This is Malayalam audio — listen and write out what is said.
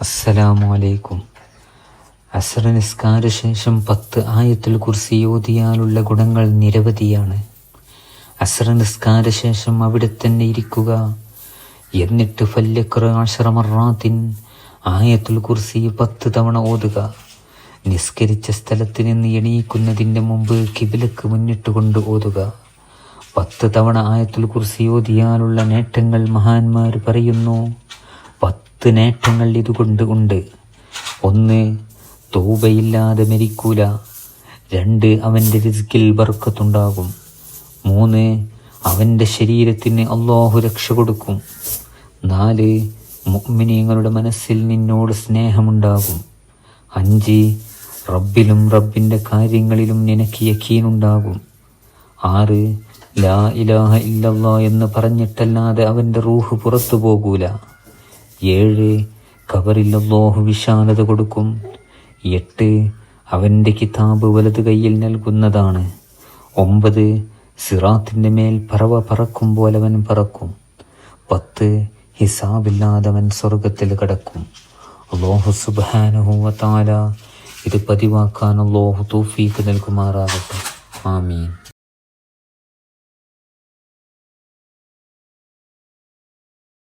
അസ്സലാമു അലൈക്കും അസർ നിസ്കാര ശേഷം പത്ത് ആയത്തിൽ കുർസി ഓതിയാലുള്ള ഗുണങ്ങൾ നിരവധിയാണ്. അസർ നിസ്കാര ശേഷം അവിടെ തന്നെ ഇരിക്കുക. എന്നിട്ട് ഫല്യക്ര ആശ്രമറാത്തിൻ ആയത്തുൽ കുർസി പത്ത് തവണ ഓതുക. നിസ്കരിച്ച സ്ഥലത്ത് നിന്ന് എണീക്കുന്നതിന്റെ മുമ്പ് കിബിലക്ക് മുന്നിട്ടുകൊണ്ട് ഓതുക. പത്ത് തവണ ആയത്തുൽ കുർസി ഓതിയാലുള്ള നേട്ടങ്ങൾ മഹാന്മാർ പറയുന്നു. പത്ത് നേട്ടങ്ങൾ ഇതുകൊണ്ട് ഉണ്ട് ഒന്ന് തൗബയില്ലാതെ മരിക്കൂല. രണ്ട് അവന്റെ റിസ്കിൽ ബർക്കത്തുണ്ടാകും. മൂന്ന് അവന്റെ ശരീരത്തിന് അള്ളാഹു രക്ഷ കൊടുക്കും. നാല് മുഅ്മിനീങ്ങളുടെ മനസ്സിൽ നിന്നോട് സ്നേഹമുണ്ടാകും. അഞ്ച് റബ്ബിലും റബ്ബിന്റെ കാര്യങ്ങളിലും നിനക്ക് യക്കീനുണ്ടാകും. ആറ് ലാ ഇലാഹ ഇല്ലല്ലാ എന്ന് പറഞ്ഞിട്ടല്ലാതെ അവന്റെ റൂഹ് പുറത്തു പോകൂല. ഏഴ് കവറില്ലാഹു വിശാലത കൊടുക്കും. എട്ട് അവന്റെ കിതാബ് വലത് കയ്യിൽ നൽകുന്നതാണ്. ഒമ്പത് സിറാത്തിന്റെ മേൽ പറവ പറക്കും പോലെ അവൻ പറക്കും. പത്ത് ഹിസാബില്ലാതവൻ സ്വർഗത്തിൽ കടക്കും. അള്ളാഹു സുബാനുഹൂവത്താല താല ഇത് പതിവാക്കാൻ അള്ളാഹു തൂഫീക്ക് നൽകുമാറാകട്ടെ. ആമീൻ.